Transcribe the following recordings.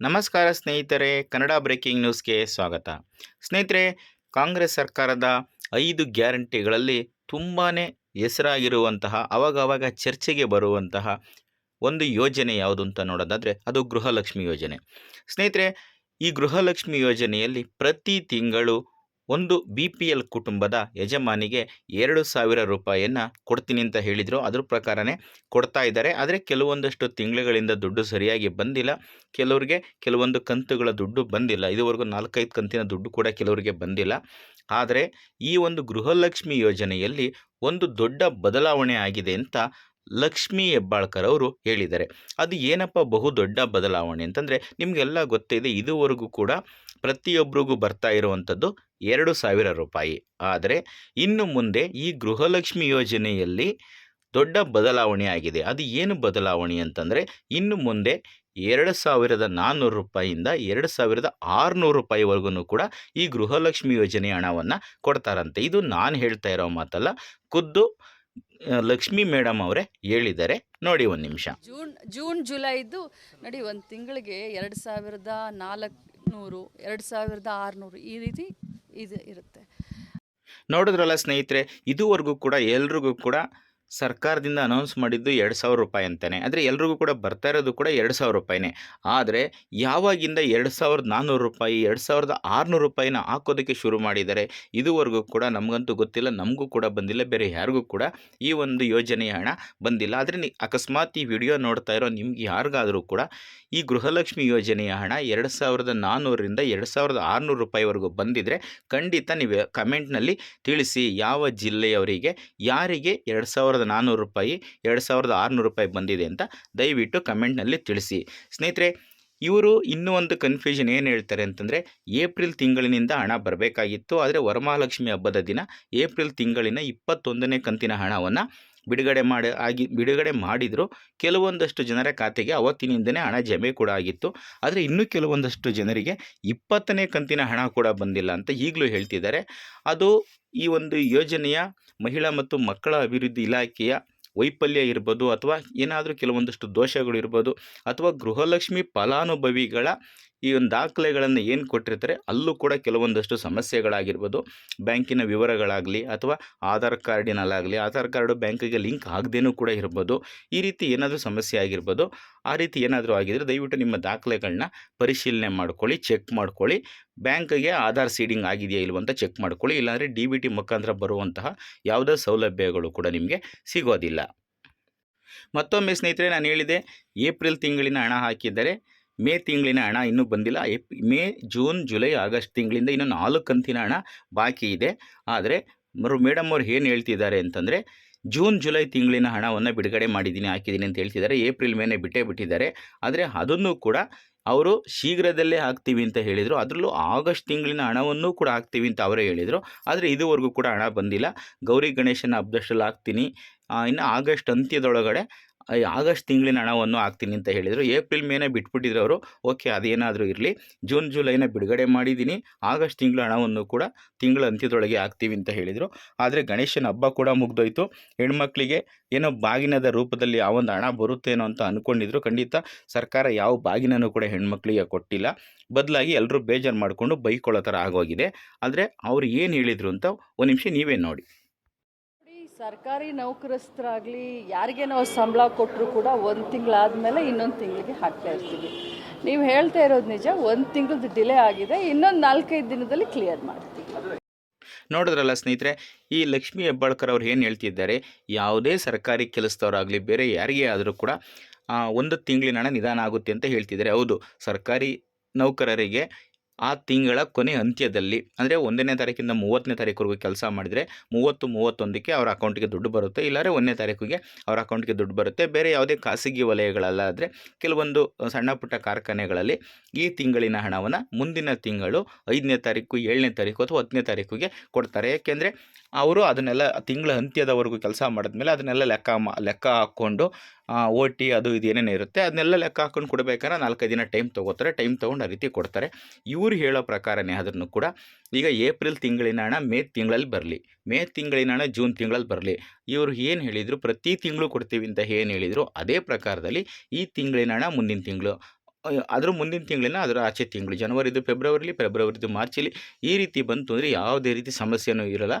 ನಮಸ್ಕಾರ ಸ್ನೇಹಿತರೆ, ಕನ್ನಡ ಬ್ರೇಕಿಂಗ್ ನ್ಯೂಸ್ಗೆ ಸ್ವಾಗತ. ಸ್ನೇಹಿತರೆ, ಕಾಂಗ್ರೆಸ್ ಸರ್ಕಾರದ ಐದು ಗ್ಯಾರಂಟಿಗಳಲ್ಲಿ ತುಂಬಾ ಹೆಸರಾಗಿರುವಂತಹ, ಅವಾಗವಾಗ ಚರ್ಚೆಗೆ ಬರುವಂತಹ ಒಂದು ಯೋಜನೆ ಯಾವುದು ಅಂತ ನೋಡೋದಾದರೆ, ಅದು ಗೃಹಲಕ್ಷ್ಮಿ ಯೋಜನೆ. ಸ್ನೇಹಿತರೆ, ಈ ಗೃಹಲಕ್ಷ್ಮಿ ಯೋಜನೆಯಲ್ಲಿ ಪ್ರತಿ ತಿಂಗಳು ಒಂದು ಬಿ ಪಿ ಎಲ್ ಕುಟುಂಬದ ಯಜಮಾನಿಗೆ ಎರಡು ಸಾವಿರ ರೂಪಾಯಿಯನ್ನು ಕೊಡ್ತೀನಿ ಅಂತ ಹೇಳಿದರು. ಅದ್ರ ಪ್ರಕಾರನೇ ಕೊಡ್ತಾ ಇದ್ದಾರೆ. ಆದರೆ ಕೆಲವೊಂದಷ್ಟು ತಿಂಗಳುಗಳಿಂದ ದುಡ್ಡು ಸರಿಯಾಗಿ ಬಂದಿಲ್ಲ. ಕೆಲವರಿಗೆ ಕೆಲವೊಂದು ಕಂತುಗಳ ದುಡ್ಡು ಬಂದಿಲ್ಲ. ಇದುವರೆಗೂ ನಾಲ್ಕೈದು ಕಂತಿನ ದುಡ್ಡು ಕೂಡ ಕೆಲವರಿಗೆ ಬಂದಿಲ್ಲ. ಆದರೆ ಈ ಒಂದು ಗೃಹಲಕ್ಷ್ಮಿ ಯೋಜನೆಯಲ್ಲಿ ಒಂದು ದೊಡ್ಡ ಬದಲಾವಣೆ ಆಗಿದೆ ಅಂತ ಲಕ್ಷ್ಮೀ ಹೆಬ್ಬಾಳ್ಕರ್ ಅವರು ಹೇಳಿದ್ದಾರೆ. ಅದು ಏನಪ್ಪ ಬಹು ದೊಡ್ಡ ಬದಲಾವಣೆ ಅಂತಂದರೆ ನಿಮಗೆಲ್ಲ ಗೊತ್ತಿದೆ ಇದುವರೆಗೂ ಕೂಡ ಪ್ರತಿಯೊಬ್ಬರಿಗೂ ಬರ್ತಾ ಇರುವಂಥದ್ದು ಎರಡು ಸಾವಿರ ರೂಪಾಯಿ. ಆದರೆ ಇನ್ನು ಮುಂದೆ ಈ ಗೃಹಲಕ್ಷ್ಮಿ ಯೋಜನೆಯಲ್ಲಿ ದೊಡ್ಡ ಬದಲಾವಣೆ ಆಗಿದೆ. ಅದು ಏನು ಬದಲಾವಣೆ ಅಂತಂದರೆ ಇನ್ನು ಮುಂದೆ ಎರಡು ಸಾವಿರದ ನಾನ್ನೂರು ರೂಪಾಯಿಯಿಂದ ಎರಡು ಸಾವಿರದ ಆರುನೂರು ರೂಪಾಯಿವರೆಗೂ ಕೂಡ ಈ ಗೃಹಲಕ್ಷ್ಮಿ ಯೋಜನೆ ಹಣವನ್ನು ಕೊಡ್ತಾರಂತೆ. ಇದು ನಾನು ಹೇಳ್ತಾ ಇರೋ ಮಾತಲ್ಲ, ಖುದ್ದು ಲಕ್ಷ್ಮಿ ಮೇಡಮ್ ಅವರೇ ಹೇಳಿದ್ದಾರೆ. ನೋಡಿ ಒಂದು ನಿಮಿಷ. ಜೂನ್ ಜೂನ್ ಜುಲೈದು ನೋಡಿ ಒಂದು ತಿಂಗಳಿಗೆ ಎರಡು ಸಾವಿರದ ನಾಲ್ಕುನೂರು ಎರಡು ಸಾವಿರದ ಆರುನೂರು ಈ ರೀತಿ ಇದು ಇರುತ್ತೆ. ನೋಡಿದ್ರಲ್ಲ ಸ್ನೇಹಿತರೆ ಇದುವರೆಗೂ ಕೂಡ ಎಲ್ರಿಗೂ ಕೂಡ ಸರ್ಕಾರದಿಂದ ಅನೌನ್ಸ್ ಮಾಡಿದ್ದು ಎರಡು ಸಾವಿರ ರೂಪಾಯಿ ಅಂತಲೇ ಅಂದರೆ ಎಲ್ರಿಗೂ ಕೂಡ ಬರ್ತಾ ಇರೋದು ಕೂಡ ಎರಡು ಸಾವಿರ ರೂಪಾಯಿನೇ. ಆದರೆ ಯಾವಾಗಿಂದ ಎರಡು ಸಾವಿರದ ನಾನ್ನೂರು ರೂಪಾಯಿ, ಎರಡು ಸಾವಿರದ ಆರುನೂರು ರೂಪಾಯಿನ ಹಾಕೋದಕ್ಕೆ ಶುರು ಮಾಡಿದ್ದಾರೆ, ಇದುವರೆಗೂ ಕೂಡ ನಮಗಂತೂ ಗೊತ್ತಿಲ್ಲ, ನಮಗೂ ಕೂಡ ಬಂದಿಲ್ಲ, ಬೇರೆ ಯಾರಿಗೂ ಕೂಡ ಈ ಒಂದು ಯೋಜನೆಯ ಹಣ ಬಂದಿಲ್ಲ. ಆದರೆ ನೀ ಅಕಸ್ಮಾತ್ ಈ ವಿಡಿಯೋ ನೋಡ್ತಾ ಇರೋ ನಿಮ್ಗೆ ಯಾರಿಗಾದರೂ ಕೂಡ ಈ ಗೃಹಲಕ್ಷ್ಮಿ ಯೋಜನೆಯ ಹಣ ಎರಡು ಸಾವಿರದ ನಾನ್ನೂರರಿಂದ ಎರಡು ಸಾವಿರದ ಆರುನೂರು ರೂಪಾಯಿವರೆಗೂ ಬಂದಿದ್ದರೆ ಖಂಡಿತ ನೀವು ಕಮೆಂಟ್ನಲ್ಲಿ ತಿಳಿಸಿ ಯಾವ ಜಿಲ್ಲೆಯವರಿಗೆ, ಯಾರಿಗೆ ಎರಡು ಸಾವಿರದ ನಾನ್ನೂರು ರೂಪಾಯಿ, ಎರಡು ಸಾವಿರದ ಆರುನೂರು ರೂಪಾಯಿ ಬಂದಿದೆ ಅಂತ ದಯವಿಟ್ಟು ಕಮೆಂಟ್ನಲ್ಲಿ ತಿಳಿಸಿ. ಸ್ನೇಹಿತರೆ, ಇವರು ಇನ್ನೂ ಒಂದು ಕನ್ಫ್ಯೂಷನ್ ಏನು ಹೇಳ್ತಾರೆ ಅಂತಂದರೆ, ಏಪ್ರಿಲ್ ತಿಂಗಳಿನಿಂದ ಹಣ ಬರಬೇಕಾಗಿತ್ತು, ಆದರೆ ವರಮಹಾಲಕ್ಷ್ಮಿ ಹಬ್ಬದ ದಿನ ಏಪ್ರಿಲ್ ತಿಂಗಳಿನ ಇಪ್ಪತ್ತೊಂದನೇ ಕಂತಿನ ಹಣವನ್ನು ಬಿಡುಗಡೆ ಮಾಡಿ, ಆಗಿ ಬಿಡುಗಡೆ ಮಾಡಿದರು. ಕೆಲವೊಂದಷ್ಟು ಜನರ ಖಾತೆಗೆ ಅವತ್ತಿನಿಂದನೇ ಹಣ ಜಮೆ ಕೂಡ ಆಗಿತ್ತು. ಆದರೆ ಇನ್ನೂ ಕೆಲವೊಂದಷ್ಟು ಜನರಿಗೆ ಇಪ್ಪತ್ತನೇ ಕಂತಿನ ಹಣ ಕೂಡ ಬಂದಿಲ್ಲ ಅಂತ ಈಗಲೂ ಹೇಳ್ತಿದ್ದಾರೆ. ಅದು ಈ ಒಂದು ಯೋಜನೆಯ ಮಹಿಳಾ ಮತ್ತು ಮಕ್ಕಳ ಅಭಿವೃದ್ಧಿ ಇಲಾಖೆಯ ವೈಫಲ್ಯ ಇರ್ಬೋದು ಅಥವಾ ಏನಾದರೂ ಕೆಲವೊಂದಷ್ಟು ದೋಷಗಳು ಇರ್ಬೋದು ಅಥವಾ ಗೃಹಲಕ್ಷ್ಮಿ ಫಲಾನುಭವಿಗಳ ಈ ಒಂದು ದಾಖಲೆಗಳನ್ನು ಏನು ಕೊಟ್ಟಿರ್ತಾರೆ, ಅಲ್ಲೂ ಕೂಡ ಕೆಲವೊಂದಷ್ಟು ಸಮಸ್ಯೆಗಳಾಗಿರ್ಬೋದು. ಬ್ಯಾಂಕಿನ ವಿವರಗಳಾಗಲಿ ಅಥವಾ ಆಧಾರ್ ಕಾರ್ಡಿನಲ್ಲಾಗಲಿ, ಆಧಾರ್ ಕಾರ್ಡು ಬ್ಯಾಂಕಿಗೆ ಲಿಂಕ್ ಆಗದೇನೂ ಕೂಡ ಇರ್ಬೋದು. ಈ ರೀತಿ ಏನಾದರೂ ಸಮಸ್ಯೆ ಆಗಿರ್ಬೋದು. ಆ ರೀತಿ ಏನಾದರೂ ಆಗಿದ್ದರೆ ದಯವಿಟ್ಟು ನಿಮ್ಮ ದಾಖಲೆಗಳನ್ನ ಪರಿಶೀಲನೆ ಮಾಡ್ಕೊಳ್ಳಿ, ಚೆಕ್ ಮಾಡ್ಕೊಳ್ಳಿ. ಬ್ಯಾಂಕಿಗೆ ಆಧಾರ್ ಸೀಡಿಂಗ್ ಆಗಿದೆಯಾ ಇಲ್ವಂತ ಚೆಕ್ ಮಾಡ್ಕೊಳ್ಳಿ. ಇಲ್ಲಾಂದರೆ ಡಿ ಬಿ ಟಿ ಮುಖಾಂತರ ಬರುವಂತಹ ಯಾವುದೇ ಸೌಲಭ್ಯಗಳು ಕೂಡ ನಿಮಗೆ ಸಿಗೋದಿಲ್ಲ. ಮತ್ತೊಮ್ಮೆ ಸ್ನೇಹಿತರೆ, ನಾನು ಹೇಳಿದೆ ಏಪ್ರಿಲ್ ತಿಂಗಳಿನ ಹಣ ಹಾಕಿದ್ದಾರೆ ಮೇ ತಿಂಗಳಿನ ಹಣ ಇನ್ನೂ ಬಂದಿಲ್ಲ. April, May, June, July, August ತಿಂಗಳಿಂದ ಇನ್ನೂ ನಾಲ್ಕು ಕಂತಿನ ಹಣ ಬಾಕಿ ಇದೆ. ಆದರೆ ಮರು, ಮೇಡಮ್ ಅವ್ರು ಏನು ಹೇಳ್ತಿದ್ದಾರೆ ಅಂತಂದರೆ, ಜೂನ್, ಜುಲೈ ತಿಂಗಳಿನ ಹಣವನ್ನು ಬಿಡುಗಡೆ ಮಾಡಿದ್ದೀನಿ, ಹಾಕಿದ್ದೀನಿ ಅಂತ ಹೇಳ್ತಿದ್ದಾರೆ. ಏಪ್ರಿಲ್ ಮೇನೆ ಬಿಟ್ಟೇ ಬಿಟ್ಟಿದ್ದಾರೆ. ಆದರೆ ಅದನ್ನು ಕೂಡ ಅವರು ಶೀಘ್ರದಲ್ಲೇ ಹಾಕ್ತೀವಿ ಅಂತ ಹೇಳಿದರು. ಅದರಲ್ಲೂ ಆಗಸ್ಟ್ ತಿಂಗಳಿನ ಹಣವನ್ನು ಕೂಡ ಹಾಕ್ತೀವಿ ಅಂತ ಅವರೇ ಹೇಳಿದರು. ಆದರೆ ಇದುವರೆಗೂ ಕೂಡ ಹಣ ಬಂದಿಲ್ಲ. ಗೌರಿ ಗಣೇಶನ ಹಬ್ಬದಷ್ಟರಲ್ಲಿ ಹಾಕ್ತೀನಿ. ಇನ್ನು ಆಗಸ್ಟ್ ಅಂತ್ಯದೊಳಗಡೆ ಆಗಸ್ಟ್ ತಿಂಗಳಿನ ಹಣವನ್ನು ಹಾಕ್ತೀನಿ ಅಂತ ಹೇಳಿದರು. ಏಪ್ರಿಲ್ ಮೇನೆ ಬಿಟ್ಬಿಟ್ಟಿದ್ರು ಅವರು. ಓಕೆ, ಅದೇನಾದರೂ ಇರಲಿ. ಜೂನ್, ಜುಲೈನ ಬಿಡುಗಡೆ ಮಾಡಿದ್ದೀನಿ. ಆಗಸ್ಟ್ ತಿಂಗಳ ಹಣವನ್ನು ಕೂಡ ತಿಂಗಳ ಅಂತ್ಯದೊಳಗೆ ಹಾಕ್ತೀವಿ ಅಂತ ಹೇಳಿದರು. ಆದರೆ ಗಣೇಶನ ಹಬ್ಬ ಕೂಡ ಮುಗ್ದೋಯ್ತು. ಹೆಣ್ಮಕ್ಳಿಗೆ ಏನೋ ಬಾಗಿನದ ರೂಪದಲ್ಲಿ ಆ ಒಂದು ಹಣ ಬರುತ್ತೇನೋ ಅಂತ ಅಂದ್ಕೊಂಡಿದ್ರು ಖಂಡಿತ ಸರ್ಕಾರ ಯಾವ ಬಾಗಿನೂ ಕೂಡ ಹೆಣ್ಮಕ್ಳಿಗೆ ಕೊಟ್ಟಿಲ್ಲ. ಬದಲಾಗಿ ಎಲ್ಲರೂ ಬೇಜಾರು ಮಾಡಿಕೊಂಡು ಬೈಕೊಳ್ಳೋ ಥರ ಆಗೋಗಿದೆ. ಆದರೆ ಅವ್ರು ಏನು ಹೇಳಿದರು ಅಂತ ಒಂದು ನಿಮಿಷ ನೀವೇ ನೋಡಿ ನೋಡಿ. ಸರ್ಕಾರಿ ನೌಕರಸ್ಥರಾಗಲಿ ಯಾರಿಗೆ ನಾವು ಸಂಬಳ ಕೊಟ್ಟರು ಕೂಡ ಒಂದು ತಿಂಗಳಾದಮೇಲೆ ಇನ್ನೊಂದು ತಿಂಗಳಿಗೆ ಹಾಕ್ತಾ ಇರ್ತೀವಿ. ನೀವು ಹೇಳ್ತಾ ಇರೋದು ನಿಜ, ಒಂದು ತಿಂಗಳದ್ದು ಡಿಲೇ ಆಗಿದೆ, ಇನ್ನೊಂದು ನಾಲ್ಕೈದು ದಿನದಲ್ಲಿ ಕ್ಲಿಯರ್ ಮಾಡ್ತೀವಿ. ನೋಡಿದ್ರಲ್ಲ ಸ್ನೇಹಿತರೆ, ಈ ಲಕ್ಷ್ಮೀ ಹೆಬ್ಬಾಳ್ಕರ್ ಅವ್ರು ಏನು ಹೇಳ್ತಿದ್ದಾರೆ, ಯಾವುದೇ ಸರ್ಕಾರಿ ಕೆಲಸದವರಾಗಲಿ, ಬೇರೆ ಯಾರಿಗೆ ಆದರೂ ಕೂಡ ಒಂದು ತಿಂಗಳಿನ ನಿಧಾನ ಆಗುತ್ತೆ ಅಂತ ಹೇಳ್ತಿದ್ದಾರೆ. ಹೌದು, ಸರ್ಕಾರಿ ನೌಕರರಿಗೆ ಆ ತಿಂಗಳ ಕೊನೆ ಅಂತ್ಯದಲ್ಲಿ, ಅಂದರೆ ಒಂದನೇ ತಾರೀಕಿಂದ ಮೂವತ್ತನೇ ತಾರೀಕುವರೆಗೂ ಕೆಲಸ ಮಾಡಿದರೆ ಮೂವತ್ತು, ಮೂವತ್ತೊಂದಕ್ಕೆ ಅವರ ಅಕೌಂಟಿಗೆ ದುಡ್ಡು ಬರುತ್ತೆ. ಇಲ್ಲಾಂದರೆ ಒಂದನೇ ತಾರೀಕಿಗೆ ಅವರ ಅಕೌಂಟಿಗೆ ದುಡ್ಡು ಬರುತ್ತೆ. ಬೇರೆ ಯಾವುದೇ ಖಾಸಗಿ ವಲಯಗಳಲ್ಲಾದರೆ ಕೆಲವೊಂದು ಸಣ್ಣ ಪುಟ್ಟ ಕಾರ್ಖಾನೆಗಳಲ್ಲಿ ಈ ತಿಂಗಳಿನ ಹಣವನ್ನು ಮುಂದಿನ ತಿಂಗಳು ಐದನೇ ತಾರೀಕು, ಏಳನೇ ತಾರೀಕು ಅಥವಾ ಹತ್ತನೇ ತಾರೀಕಿಗೆ ಕೊಡ್ತಾರೆ. ಯಾಕೆಂದರೆ, ಅವರು ಅದನ್ನೆಲ್ಲ ತಿಂಗಳ ಅಂತ್ಯದವರೆಗೂ ಕೆಲಸ ಮಾಡಿದ್ಮೇಲೆ ಅದನ್ನೆಲ್ಲ ಲೆಕ್ಕ ಮಾ, ಲೆಕ್ಕ ಹಾಕ್ಕೊಂಡು ಓ ಟಿ ಅದು ಇದು ಏನೇನು ಇರುತ್ತೆ, ಅದನ್ನೆಲ್ಲ ಲೆಕ್ಕ ಹಾಕೊಂಡು ಕೊಡಬೇಕಾದ್ರೆ ನಾಲ್ಕೈದು ದಿನ ಟೈಮ್ ತೊಗೋತಾರೆ, ಟೈಮ್ ತೊಗೊಂಡು ಆ ರೀತಿ ಕೊಡ್ತಾರೆ. ಇವ್ರು ಹೇಳೋ ಪ್ರಕಾರನೇ ಆದ್ರೂ ಕೂಡ ಈಗ ಏಪ್ರಿಲ್ ತಿಂಗಳಿನ ಹಣ ಮೇ ತಿಂಗಳಲ್ಲಿ ಬರಲಿ, ಮೇ ತಿಂಗಳಿನ ಹಣ ಜೂನ್ ತಿಂಗಳಲ್ಲಿ ಬರಲಿ, ಇವರು ಏನು ಹೇಳಿದರು, ಪ್ರತಿ ತಿಂಗಳು ಕೊಡ್ತೀವಿ ಅಂತ ಏನು ಹೇಳಿದರು, ಅದೇ ಪ್ರಕಾರದಲ್ಲಿ ಈ ತಿಂಗಳಿನ ಹಣ ಮುಂದಿನ ತಿಂಗಳು, ಅದರ ಮುಂದಿನ ತಿಂಗಳಿನ ಅದರ ಆಚೆ ತಿಂಗಳು, ಜನವರಿದು ಫೆಬ್ರವರಿಲಿ, ಫೆಬ್ರವರಿದು ಮಾರ್ಚಲ್ಲಿ ಈ ರೀತಿ ಬಂತು ಅಂದರೆ ಯಾವುದೇ ರೀತಿ ಸಮಸ್ಯೆನೂ ಇರಲ್ಲ.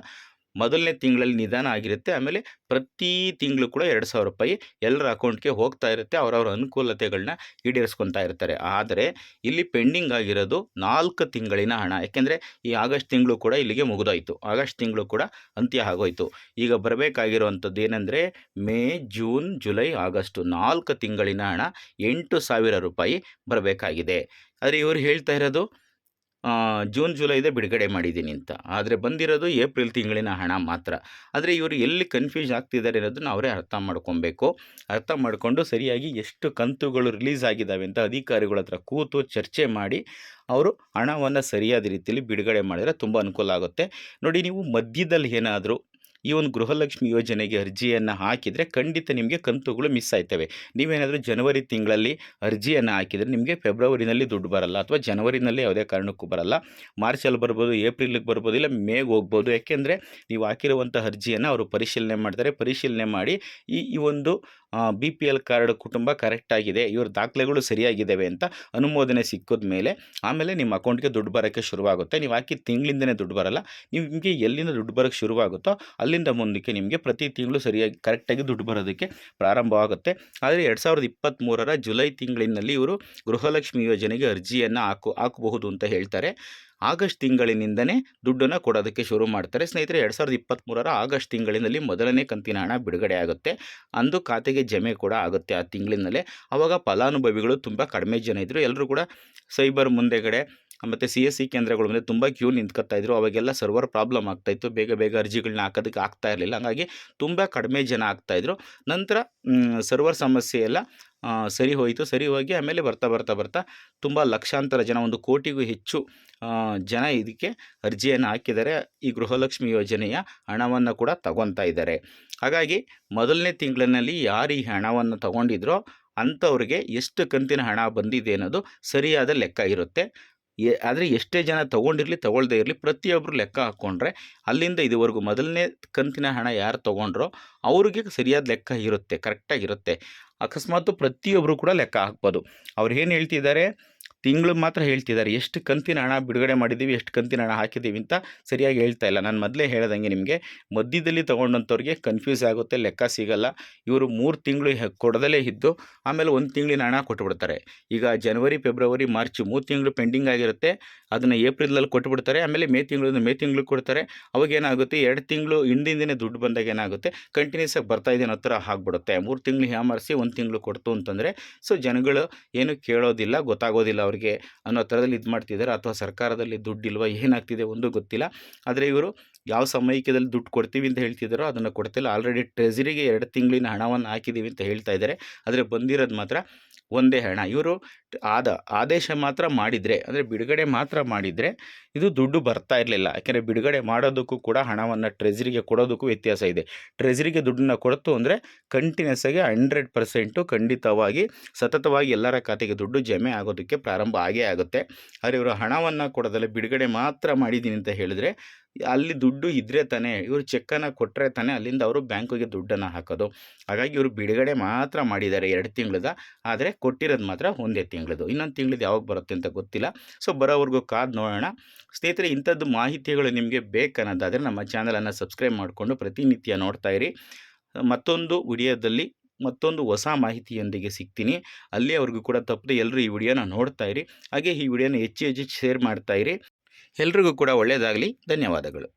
ಮೊದಲನೇ ತಿಂಗಳಲ್ಲಿ ನಿಧಾನ ಆಗಿರುತ್ತೆ. ಆಮೇಲೆ ಪ್ರತಿ ತಿಂಗಳು ಕೂಡ ಎರಡು ಸಾವಿರ ರೂಪಾಯಿ ಎಲ್ಲರ ಅಕೌಂಟ್ಗೆ ಹೋಗ್ತಾ ಇರುತ್ತೆ. ಅವರವರ ಅನುಕೂಲತೆಗಳನ್ನ ಈಡೇರಿಸ್ಕೊತಾ ಇರ್ತಾರೆ. ಆದರೆ ಇಲ್ಲಿ ಪೆಂಡಿಂಗ್ ಆಗಿರೋದು ನಾಲ್ಕು ತಿಂಗಳಿನ ಹಣ. ಯಾಕೆಂದರೆ ಈ ಆಗಸ್ಟ್ ತಿಂಗಳು ಕೂಡ ಇಲ್ಲಿಗೆ ಮುಗಿದೋಯ್ತು. ಆಗಸ್ಟ್ ತಿಂಗಳು ಕೂಡ ಅಂತ್ಯ ಆಗೋಯ್ತು. ಈಗ ಬರಬೇಕಾಗಿರುವಂಥದ್ದು ಏನಂದರೆ ಮೇ, ಜೂನ್, ಜುಲೈ, ಆಗಸ್ಟು ನಾಲ್ಕು ತಿಂಗಳಿನ ಹಣ ಎಂಟು ಸಾವಿರ ರೂಪಾಯಿ ಬರಬೇಕಾಗಿದೆ. ಆದರೆ ಇವರು ಹೇಳ್ತಾ ಇರೋದು ಜೂನ್, ಜುಲೈದೇ ಬಿಡುಗಡೆ ಮಾಡಿದ್ದೀನಿ ಅಂತ. ಆದರೆ ಬಂದಿರೋದು ಏಪ್ರಿಲ್ ತಿಂಗಳಿನ ಹಣ ಮಾತ್ರ. ಆದರೆ ಇವರು ಎಲ್ಲಿ ಕನ್ಫ್ಯೂಸ್ ಆಗ್ತಿದ್ದಾರೆ ಅನ್ನೋದನ್ನ ಅವರೇ ಅರ್ಥ ಮಾಡ್ಕೊಬೇಕು. ಅರ್ಥ ಮಾಡಿಕೊಂಡು ಸರಿಯಾಗಿ ಎಷ್ಟು ಕಂತುಗಳು ರಿಲೀಸ್ ಆಗಿದ್ದಾವೆ ಅಂತ ಅಧಿಕಾರಿಗಳ ಹತ್ರ ಕೂತು ಚರ್ಚೆ ಮಾಡಿ ಅವರು ಹಣವನ್ನು ಸರಿಯಾದ ರೀತಿಯಲ್ಲಿ ಬಿಡುಗಡೆ ಮಾಡಿದರೆ ತುಂಬ ಅನುಕೂಲ ಆಗುತ್ತೆ. ನೋಡಿ, ನೀವು ಮಧ್ಯದಲ್ಲಿ ಏನಾದರೂ ಈ ಒಂದು ಗೃಹಲಕ್ಷ್ಮಿ ಯೋಜನೆಗೆ ಅರ್ಜಿಯನ್ನು ಹಾಕಿದರೆ ಖಂಡಿತ ನಿಮಗೆ ಕಂತುಗಳು ಮಿಸ್ ಆಯ್ತವೆ. ನೀವೇನಾದರೂ ಜನವರಿ ತಿಂಗಳಲ್ಲಿ ಅರ್ಜಿಯನ್ನು ಹಾಕಿದರೆ ನಿಮಗೆ ಫೆಬ್ರವರಿನಲ್ಲಿ ದುಡ್ಡು ಬರಲ್ಲ ಅಥವಾ ಜನವರಿನಲ್ಲಿ ಯಾವುದೇ ಕಾರಣಕ್ಕೂ ಬರಲ್ಲ. ಮಾರ್ಚಲ್ಲಿ ಬರ್ಬೋದು, ಏಪ್ರಿಲಿಗೆ ಬರ್ಬೋದು, ಇಲ್ಲ ಮೇಗೆ ಹೋಗ್ಬೋದು. ಯಾಕೆಂದರೆ ನೀವು ಹಾಕಿರುವಂಥ ಅರ್ಜಿಯನ್ನು ಅವರು ಪರಿಶೀಲನೆ ಮಾಡ್ತಾರೆ. ಪರಿಶೀಲನೆ ಮಾಡಿ ಈ ಈ ಒಂದು ಬಿ ಪಿ ಎಲ್ ಕಾರ್ಡ್ ಕುಟುಂಬ ಕರೆಕ್ಟಾಗಿದೆ ಇವ್ರ ದಾಖಲೆಗಳು ಸರಿಯಾಗಿದ್ದಾವೆ ಅಂತ ಅನುಮೋದನೆ ಸಿಕ್ಕಿದ ಮೇಲೆ ಆಮೇಲೆ ನಿಮ್ಮ ಅಕೌಂಟ್ಗೆ ದುಡ್ಡು ಬರೋಕ್ಕೆ ಶುರುವಾಗುತ್ತೆ. ನೀವು ಹಾಕಿ ತಿಂಗಳಿಂದನೇ ದುಡ್ಡು ಬರಲ್ಲ, ನಿಮಗೆ ಎಲ್ಲಿಂದ ದುಡ್ಡು ಬರೋಕ್ಕೆ ಶುರುವಾಗುತ್ತೋ ಅಲ್ಲಿಂದ ಮುಂದಕ್ಕೆ ನಿಮಗೆ ಪ್ರತಿ ತಿಂಗಳು ಸರಿಯಾಗಿ ಕರೆಕ್ಟಾಗಿ ದುಡ್ಡು ಬರೋದಕ್ಕೆ ಪ್ರಾರಂಭವಾಗುತ್ತೆ. ಆದರೆ ಎರಡು ಸಾವಿರದ ಇಪ್ಪತ್ತ್ಮೂರರ ಜುಲೈ ತಿಂಗಳಿನಲ್ಲಿ ಇವರು ಗೃಹಲಕ್ಷ್ಮಿ ಯೋಜನೆಗೆ ಅರ್ಜಿಯನ್ನು ಹಾಕು, ಹಾಕಬಹುದು ಅಂತ ಹೇಳ್ತಾರೆ. ಆಗಸ್ಟ್ ತಿಂಗಳಿನಿಂದನೇ ದುಡ್ಡನ್ನು ಕೊಡೋದಕ್ಕೆ ಶುರು ಮಾಡ್ತಾರೆ. ಸ್ನೇಹಿತರೆ, ಎರಡು ಸಾವಿರದ ಇಪ್ಪತ್ತ್ಮೂರರ ಆಗಸ್ಟ್ ತಿಂಗಳಿನಲ್ಲಿ ಮೊದಲನೇ ಕಂತಿನ ಹಣ ಬಿಡುಗಡೆ ಆಗುತ್ತೆ. ಅಂದು ಖಾತೆಗೆ ಜಮೆ ಕೂಡ ಆಗುತ್ತೆ ಆ ತಿಂಗಳಿನಲ್ಲೇ. ಆವಾಗ ಫಲಾನುಭವಿಗಳು ತುಂಬ ಕಡಿಮೆ ಜನ ಇದ್ದರು ಎಲ್ಲರೂ ಕೂಡ ಸೈಬರ್ ಮುಂದೆಗಡೆ, ಮತ್ತು ಸಿ ಎಸ್ ಸಿ ಕೇಂದ್ರಗಳು ಮುಂದೆ ತುಂಬ ಕ್ಯೂ ನಿಂತ್ಕೊತಾ ಇದ್ರು. ಅವಾಗೆಲ್ಲ ಸರ್ವರ್ ಪ್ರಾಬ್ಲಮ್ ಆಗ್ತಾಯಿತ್ತು ಬೇಗ ಬೇಗ ಅರ್ಜಿಗಳನ್ನ ಹಾಕೋದಕ್ಕೆ ಆಗ್ತಾ ಇರಲಿಲ್ಲ. ಹಾಗಾಗಿ ತುಂಬ ಕಡಿಮೆ ಜನ ಆಗ್ತಾಯಿದ್ರು ನಂತರ ಸರ್ವರ್ ಸಮಸ್ಯೆ ಎಲ್ಲ ಸರಿ ಹೋಯಿತು. ಸರಿ ಹೋಗಿ ಆಮೇಲೆ ಬರ್ತಾ ಬರ್ತಾ ಬರ್ತಾ ತುಂಬ ಲಕ್ಷಾಂತರ ಜನ, ಒಂದು ಕೋಟಿಗೂ ಹೆಚ್ಚು ಜನ ಇದಕ್ಕೆ ಅರ್ಜಿಯನ್ನು ಹಾಕಿದ್ದಾರೆ. ಈ ಗೃಹಲಕ್ಷ್ಮಿ ಯೋಜನೆಯ ಹಣವನ್ನು ಕೂಡ ತಗೊತಾ ಇದ್ದಾರೆ. ಹಾಗಾಗಿ ಮೊದಲನೇ ತಿಂಗಳಿನಲ್ಲಿ ಯಾರು ಈ ಹಣವನ್ನು ತಗೊಂಡಿದ್ರೋ ಅಂಥವ್ರಿಗೆ ಎಷ್ಟು ಕಂತಿನ ಹಣ ಬಂದಿದೆ ಅನ್ನೋದು ಸರಿಯಾದ ಲೆಕ್ಕ ಇರುತ್ತೆ. ಎ, ಆದರೆ ಎಷ್ಟೇ ಜನ ತೊಗೊಂಡಿರಲಿ, ತೊಗೊಳ್ದೆ ಇರಲಿ ಪ್ರತಿಯೊಬ್ಬರು ಲೆಕ್ಕ ಹಾಕ್ಕೊಂಡ್ರೆ ಅಲ್ಲಿಂದ ಇದುವರೆಗೂ ಮೊದಲನೇ ಕಂತಿನ ಹಣ ಯಾರು ತೊಗೊಂಡ್ರೋ ಅವ್ರಿಗೆ ಸರಿಯಾದ ಲೆಕ್ಕ ಇರುತ್ತೆ ಕರೆಕ್ಟಾಗಿರುತ್ತೆ ಅಕಸ್ಮಾತ್ ಪ್ರತಿಯೊಬ್ಬರು ಕೂಡ ಲೆಕ್ಕ ಹಾಕ್ಬೋದು. ಅವ್ರು ಏನು ಹೇಳ್ತಿದ್ದಾರೆ? ತಿಂಗಳು ಮಾತ್ರ ಹೇಳ್ತಿದ್ದಾರೆ. ಎಷ್ಟು ಕಂತಿನ ಹಣ ಬಿಡುಗಡೆ ಮಾಡಿದ್ದೀವಿ, ಎಷ್ಟು ಕಂತಿನ ಹಣ ಹಾಕಿದ್ದೀವಿ ಅಂತ ಸರಿಯಾಗಿ ಹೇಳ್ತಾ ಇಲ್ಲ. ನಾನು ಮೊದಲೇ ಹೇಳ್ದಂಗೆ ನಿಮಗೆ, ಮಧ್ಯದಲ್ಲಿ ತೊಗೊಂಡಂಥವ್ರಿಗೆ ಕನ್ಫ್ಯೂಸ್ ಆಗುತ್ತೆ, ಲೆಕ್ಕ ಸಿಗಲ್ಲ. ಇವರು ಮೂರು ತಿಂಗಳು ಕೊಡದಲ್ಲೇ ಇದ್ದು, ಆಮೇಲೆ ಒಂದು ತಿಂಗಳಿನ ಹಣ ಕೊಟ್ಬಿಡ್ತಾರೆ. ಈಗ ಜನವರಿ ಫೆಬ್ರವರಿ ಮಾರ್ಚ್ ಮೂರು ತಿಂಗಳು ಪೆಂಡಿಂಗ್ ಆಗಿರುತ್ತೆ. ಅದನ್ನು ಏಪ್ರಿಲಲ್ಲಿ ಕೊಟ್ಬಿಡ್ತಾರೆ. ಆಮೇಲೆ ಮೇ ತಿಂಗಳು ಮೇ ತಿಂಗಳು ಕೊಡ್ತಾರೆ. ಅವಾಗ ಏನಾಗುತ್ತೆ? ಎರಡು ತಿಂಗಳು ಹಿಂದಿಂದನೇ ದುಡ್ಡು ಬಂದಾಗ ಏನಾಗುತ್ತೆ? ಕಂಟಿನ್ಯೂಸ್ ಆಗಿ ಬರ್ತಾ ಇದೆ ಅನ್ನೋ ಥರ ಆಗ್ಬಿಡುತ್ತೆ. ಮೂರು ತಿಂಗಳು ಹ್ಯಾಮರ್ಸಿ ಒಂದು ತಿಂಗಳು ಕೊಡ್ತು ಅಂತಂದರೆ, ಸೊ ಜನಗಳು ಏನು ಕೇಳೋದಿಲ್ಲ, ಗೊತ್ತಾಗೋದಿಲ್ಲ ಅವ್ರಿಗೆ ಅನ್ನೋ ಥರದಲ್ಲಿ ಇದು ಮಾಡ್ತಿದ್ದಾರೆ. ಅಥವಾ ಸರ್ಕಾರದಲ್ಲಿ ದುಡ್ಡಿಲ್ವ ಏನಾಗ್ತಿದೆ ಒಂದು ಗೊತ್ತಿಲ್ಲ. ಆದರೆ ಇವರು ಯಾವ ಸಮಯಕ್ಕೆದಲ್ಲಿ ದುಡ್ಡು ಕೊಡ್ತೀವಿ ಅಂತ ಹೇಳ್ತಿದ್ದಾರೋ ಅದನ್ನು ಕೊಡ್ತಿಲ್ಲ. ಆಲ್ರೆಡಿ ಟ್ರೆಜರಿಗೆ ಎರಡು ತಿಂಗಳಿನ ಹಣವನ್ನು ಹಾಕಿದ್ದೀವಿ ಅಂತ ಹೇಳ್ತಾ ಇದ್ದಾರೆ. ಆದರೆ ಬಂದಿರೋದು ಮಾತ್ರ ಒಂದೇ ಹಣ. ಇವರು ಆದ ಆದೇಶ ಮಾತ್ರ ಮಾಡಿದರೆ, ಅಂದರೆ ಬಿಡುಗಡೆ ಮಾತ್ರ ಮಾಡಿದರೆ ಇದು ದುಡ್ಡು ಬರ್ತಾ ಇರಲಿಲ್ಲ. ಯಾಕೆಂದರೆ ಬಿಡುಗಡೆ ಮಾಡೋದಕ್ಕೂ ಕೂಡ ಹಣವನ್ನು ಟ್ರೆಜರಿಗೆ ಕೊಡೋದಕ್ಕೂ ವ್ಯತ್ಯಾಸ ಇದೆ. ಟ್ರೆಜರಿಗೆ ದುಡ್ಡನ್ನ ಕೊಡ್ತು ಅಂದರೆ ಕಂಟಿನ್ಯೂಸ್ ಆಗಿ ಹಂಡ್ರೆಡ್ ಪರ್ಸೆಂಟು ಖಂಡಿತವಾಗಿ ಸತತವಾಗಿ ಎಲ್ಲರ ಖಾತೆಗೆ ದುಡ್ಡು ಜಮೆ ಆಗೋದಕ್ಕೆ ಪ್ರಾರಂಭ ಆಗೇ ಆಗುತ್ತೆ. ಆದರೆ ಇವರು ಹಣವನ್ನು ಕೊಡೋದಲ್ಲ ಬಿಡುಗಡೆ ಮಾತ್ರ ಮಾಡಿದ್ದೀನಿ ಅಂತ ಹೇಳಿದ್ರೆ ಅಲ್ಲಿ ದುಡ್ಡು ಇದ್ದರೆ ತಾನೇ, ಇವರು ಚೆಕ್ಕನ್ನು ಕೊಟ್ಟರೆ ತಾನೇ ಅಲ್ಲಿಂದ ಅವರು ಬ್ಯಾಂಕಿಗೆ ದುಡ್ಡನ್ನು ಹಾಕೋದು. ಹಾಗಾಗಿ ಇವರು ಬಿಡುಗಡೆ ಮಾತ್ರ ಮಾಡಿದ್ದಾರೆ ಎರಡು ತಿಂಗಳದ, ಆದರೆ ಕೊಟ್ಟಿರೋದು ಮಾತ್ರ ಒಂದೇ ತಿಂಗಳದು. ಇನ್ನೊಂದು ತಿಂಗಳದ್ದು ಯಾವಾಗ ಬರುತ್ತೆ ಅಂತ ಗೊತ್ತಿಲ್ಲ. ಸೊ, ಬರೋವರೆಗೂ ಕಾದು ನೋಡೋಣ. ಸ್ನೇಹಿತರೆ, ಇಂಥದ್ದು ಮಾಹಿತಿಗಳು ನಿಮಗೆ ಬೇಕನ್ನೋದಾದರೆ ನಮ್ಮ ಚಾನಲನ್ನು ಸಬ್ಸ್ಕ್ರೈಬ್ ಮಾಡಿಕೊಂಡು ಪ್ರತಿನಿತ್ಯ ನೋಡ್ತಾ ಇರಿ. ಮತ್ತೊಂದು ವಿಡಿಯೋದಲ್ಲಿ ಮತ್ತೊಂದು ಹೊಸ ಮಾಹಿತಿಯೊಂದಿಗೆ ಸಿಗ್ತೀನಿ. ಅಲ್ಲಿಯವರೆಗೂ ಕೂಡ ತಪ್ಪದೆ ಎಲ್ಲರೂ ಈ ವಿಡಿಯೋನ ನೋಡ್ತಾ ಇರಿ. ಹಾಗೆ ಈ ವಿಡಿಯೋನ ಹೆಚ್ಚು ಹೆಚ್ಚು ಶೇರ್ ಮಾಡ್ತಾ ಇರಿ. ಎಲ್ರಿಗೂ ಕೂಡ ಒಳ್ಳೆಯದಾಗಲಿ ಧನ್ಯವಾದಗಳು.